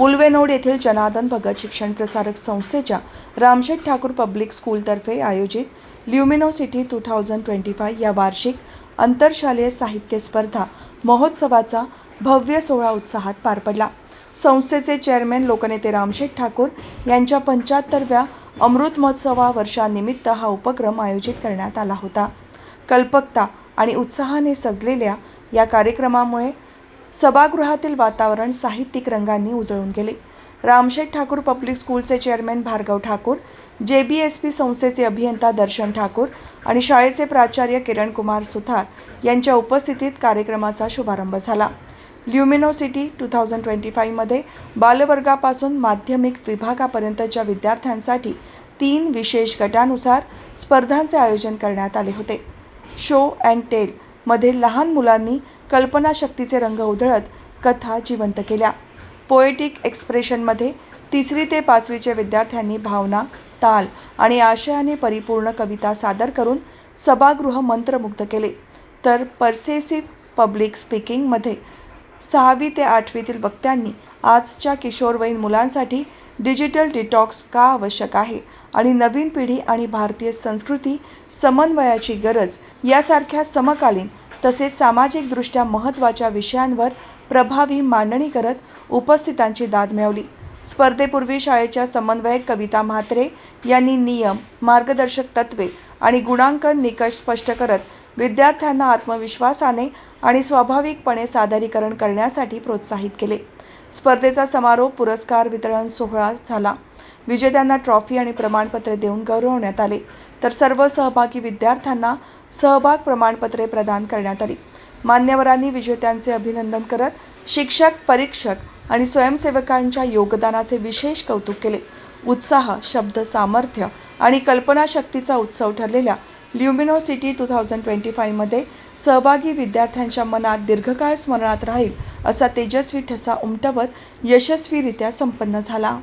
उलवेनोड येथील जनार्दन भगत शिक्षण प्रसारक संस्थेच्या रामशेठ ठाकूर पब्लिक स्कूलतर्फे आयोजित luminosity two thousand twenty five या वार्षिक आंतरशालेय साहित्य स्पर्धा महोत्सवाचा भव्य सोहळा उत्साहात पार पडला. संस्थेचे चेअरमॅन लोकनेते रामशेठ ठाकूर यांच्या पंच्याहत्तरव्या अमृत महोत्सवा वर्षानिमित्त हा उपक्रम आयोजित करण्यात आला होता. कल्पकता आणि उत्साहाने सजलेल्या या कार्यक्रमामुळे सभागृहातील वातावरण साहित्यिक रंगांनी उजळून गेले. रामशेठ ठाकूर पब्लिक स्कूलचे chairman Bhargav Thakur J B S P संस्थेचे अभियंता दर्शन ठाकूर आणि शाळेचे प्राचार्य किरणकुमार सुथार यांच्या उपस्थितीत कार्यक्रमाचा शुभारंभ झाला. ल्युमिनोसिटी टू थाउजंड ट्वेंटी फाईव्हमध्ये बालवर्गापासून माध्यमिक विभागापर्यंतच्या विद्यार्थ्यांसाठी तीन विशेष गटानुसार स्पर्धांचे आयोजन करण्यात आले होते. शो अँड टेल मध्ये लहान मुलांनी कल्पनाशक्तीचे रंग उधळत कथा जिवंत केल्या. पोएटिक एक्सप्रेशनमध्ये तिसरी ते पाचवीच्या विद्यार्थ्यांनी भावना ताल आणि आशयाने परिपूर्ण कविता सादर करून सभागृह मंत्रमुग्ध केले. तर परसेसिव्ह पब्लिक स्पीकिंगमध्ये सहावी ते आठवीतील वक्त्यांनी आजच्या किशोरवयीन मुलांसाठी डिजिटल डिटॉक्स का आवश्यक आहे आणि नवीन पिढी आणि भारतीय संस्कृती समन्वयाची गरज यासारख्या समकालीन तसेच सामाजिकदृष्ट्या महत्त्वाच्या विषयांवर प्रभावी मांडणी करत उपस्थितांची दाद मिळवली. स्पर्धेपूर्वी शाळेच्या समन्वयक कविता म्हात्रे यांनी नियम मार्गदर्शक तत्त्वे आणि गुणांकन निकष स्पष्ट करत विद्यार्थ्यांना आत्मविश्वासाने आणि स्वाभाविकपणे सादरीकरण करण्यासाठी प्रोत्साहित केले. स्पर्धेचा समारोप पुरस्कार वितरण सोहळा झाला. विजेत्यांना ट्रॉफी आणि प्रमाणपत्रे देऊन गौरवण्यात आले. तर सर्व सहभागी विद्यार्थ्यांना सहभाग प्रमाणपत्रे प्रदान करण्यात आली. मान्यवरांनी विजेत्यांचे अभिनंदन करत शिक्षक परीक्षक आणि स्वयंसेवकांच्या योगदानाचे विशेष कौतुक केले. उत्साह शब्द सामर्थ्य आणि कल्पनाशक्तीचा उत्सव ठरलेल्या ल्युमिनोसिटी टू थाउजंड ट्वेंटी फाईव्हमध्ये सहभागी विद्यार्थ्यांच्या मनात दीर्घकाळ स्मरणात राहील असा तेजस्वी ठसा उमटवत यशस्वीरित्या संपन्न झाला.